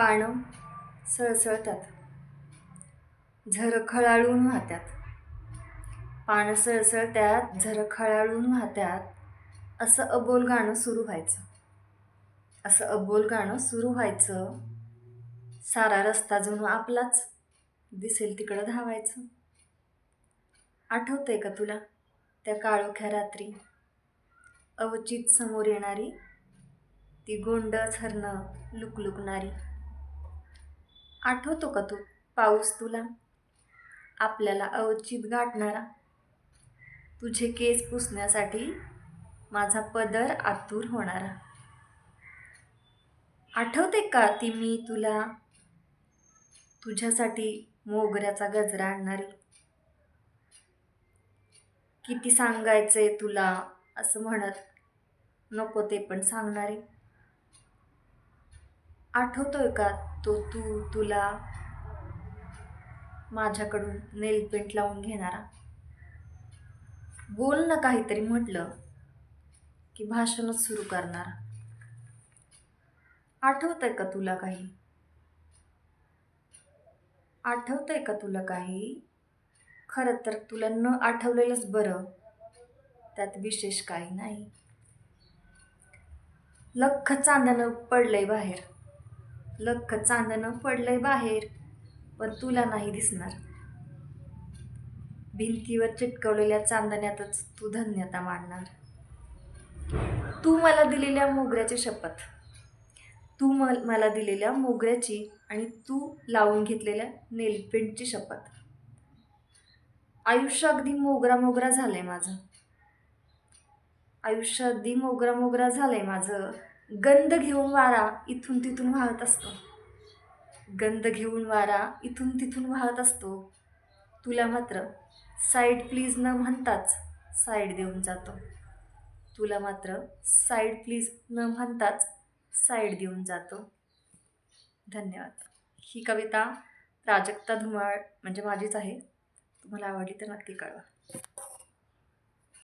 पानं सळसळतात. झरखळाळून वाहत्यात. पानं सळसळत्यात झरखळाळून वाहत्यात. असं अबोल गाणं सुरू व्हायचं. असं अबोल गाणं सुरू व्हायचं. सारा रस्ता जणू आपलाच. दिसेल तिकडं धावायचं. आठवतंय का तुला त्या काळोख्या रात्री? अवचित समोर येणारी ती गोंडच हरणं लुकलुकणारी. आठवतो का तू पाऊस तुला? आपल्याला अवचित गाठणारा. तुझे केस पुसण्यासाठी माझा पदर आतुर होणारा. आठवते का ती मी तुला? तुझ्यासाठी मोगऱ्याचा गजरा आणणारी. किती सांगायचंय तुला असं म्हणत नको ते पण सांगणारे. आठवतोय का तो तू तुला माझ्याकडून नेल पेंट लावून घेणारा? बोल ना काहीतरी म्हटलं की भाषणच सुरू करणारा. आठवतंय का तुला काही? आठवतंय का तुला काही? खरं तर तुला न आठवलेलंच बरं. त्यात विशेष काही नाही. लख चांदणं पडलंय बाहेर. लख चांदणं पडलंय बाहेर पण तुला नाही दिसणार. भिंतीवर चिटकवलेल्या चांदण्यातच तू धन्यता मानणार तू मला दिलेल्या मोगऱ्याची शपथ. तू मला दिलेल्या मोगऱ्याची आणि तू लावून घेतलेल्या नेलपेंटची शपथ. आयुष्य अगदी मोगरा मोगरा झालंय माझं. आयुष्य अगदी मोगरा मोगरा झालंय माझं. गंध घेऊन वारा इथून तिथून वाहत असतो. गंध घेऊन वारा इथून तिथून वाहत असतो. तुला मात्र साईड प्लीज न म्हणताच साईड देऊन जातो. तुला मात्र साईड प्लीज न म्हणताच साईड देऊन जातो. धन्यवाद. ही कविता प्राजक्ता धुमाळ म्हणजे माझीच आहे. तुम्हाला आवडली तर नक्की कळवा.